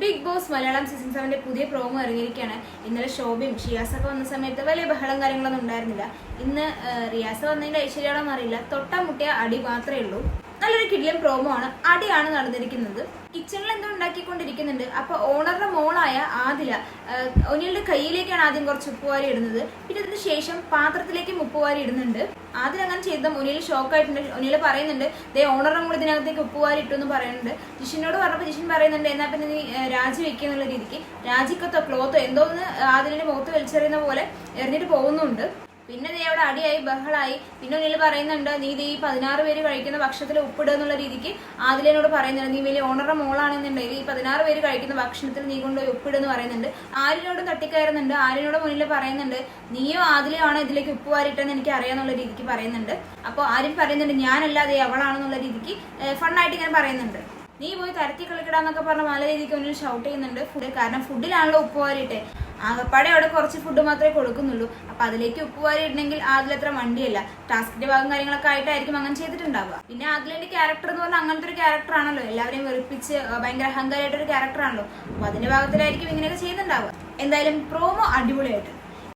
Big Boss Malayalam season സെവന്റെ പുതിയ promo ഇറങ്ങിയിരിക്കുകയാണ്. ഇന്നലെ ഷോബയും ഷിയാസൊക്കെ വന്ന സമയത്ത് വലിയ ബഹളം കാര്യങ്ങളൊന്നും ഉണ്ടായിരുന്നില്ല. ഇന്ന് റിയാസ് വന്നതിന്റെ ഐശ്വര്യമാണെന്ന് അറിയില്ല. തൊട്ട മുട്ടിയ അടി മാത്രമേ ഉള്ളൂ. നല്ലൊരു കിടിലൻ പ്രോമോ ആണ് അടിയാണ് നടന്നിരിക്കുന്നത്. കിച്ചണിൽ എന്തോ ഉണ്ടാക്കിക്കൊണ്ടിരിക്കുന്നുണ്ട്. അപ്പൊ ഓണറുടെ മോളായ ആദില ഒനിയുടെ കയ്യിലേക്കാണ് ആദ്യം കുറച്ച് ഉപ്പുവാരി ഇടുന്നത്. പിന്നെ അതിന് ശേഷം പാത്രത്തിലേക്കും ഉപ്പുവാരി ഇടുന്നുണ്ട്. ആദ്യം അങ്ങനെ ചെയ്ത ഒനിയിൽ ഷോക്കായിട്ടുണ്ട് ഒനിയിൽ പറയുന്നുണ്ട് ദേ ഓണറും കൂടി ഇതിനകത്തേക്ക് ഉപ്പുവാരി ഇട്ടു എന്ന് പറയുന്നുണ്ട്. ജിഷിനോട് പറഞ്ഞപ്പോൾ ജിഷിൻ പറയുന്നുണ്ട് എന്നാൽ പിന്നെ നീ രാജി വെക്കുക എന്നുള്ള രീതിക്ക്. രാജിക്കത്തോ ക്ലോത്തോ എന്തോ ഒന്ന് ആദിലിന്റെ മുഖത്ത് വലിച്ചെറിയുന്ന പോലെ എറിഞ്ഞിട്ട് പോകുന്നുണ്ട്. പിന്നെ നീ അവിടെ അടിയായി ബഹളായി. പിന്നെ ഒന്നിൽ പറയുന്നുണ്ട് നീ ഇത് ഈ പതിനാറ് പേര് കഴിക്കുന്ന ഭക്ഷണത്തിൽ ഉപ്പിടുക എന്നുള്ള രീതിക്ക് ആദിലിനോട് പറയുന്നുണ്ട് നീ വലിയ ഓണറുടെ മോളാണെന്നുണ്ടെങ്കിൽ ഈ പതിനാറ് പേര് കഴിക്കുന്ന ഭക്ഷണത്തിൽ നീ കൊണ്ടുപോയി ഉപ്പിടുന്ന് പറയുന്നുണ്ട്. ആരിനോട് തട്ടിക്കയറുന്നുണ്ട് ആരിനോട് മുന്നിൽ പറയുന്നുണ്ട് നീയോ ആദിലോ ആണ് ഇതിലേക്ക് ഉപ്പ് വാരിട്ടെന്ന് എനിക്ക് അറിയാന്നുള്ള രീതിക്ക് പറയുന്നുണ്ട്. അപ്പോൾ ആരും പറയുന്നുണ്ട് ഞാനല്ലാതെ അവളാണെന്നുള്ള രീതിക്ക് ഫണ്ണായിട്ട് ഇങ്ങനെ പറയുന്നുണ്ട്. നീ പോയി തരത്തി കളിക്കടാന്നൊക്കെ പറഞ്ഞ നല്ല രീതിക്ക് മുന്നിൽ ഷൗട്ട് ചെയ്യുന്നുണ്ട്. ഫുഡ് കാരണം ഫുഡിലാണല്ലോ ഉപ്പ് വാരിട്ടെ ആകപ്പാടെ അവിടെ കുറച്ച് ഫുഡ് മാത്രമേ കൊടുക്കുന്നുള്ളൂ. അപ്പൊ അതിലേക്ക് ഉപ്പ് വാരി ഇടണമെങ്കിൽ അത്ര വണ്ടിയല്ല ടാസ്കിന്റെ ഭാഗം കാര്യങ്ങളൊക്കെ ആയിട്ടായിരിക്കും അങ്ങനെ ചെയ്തിട്ടുണ്ടാവുക. പിന്നെ അതിലെ ക്യാരക്ടർ എന്ന് പറഞ്ഞാൽ അങ്ങനത്തെ ഒരു ക്യാരക്ടർ ആണല്ലോ. എല്ലാവരെയും വെറുപ്പിച്ച് ഭയങ്കര അഹങ്കാരമായിട്ടൊരു ക്യാരക്ടർ ആണല്ലോ. അപ്പൊ അതിന്റെ ഭാഗത്തിലായിരിക്കും ഇങ്ങനെയൊക്കെ ചെയ്യുന്നുണ്ടാവുക എന്തായാലും പ്രോമോ അടിപൊളിയായിട്ട്.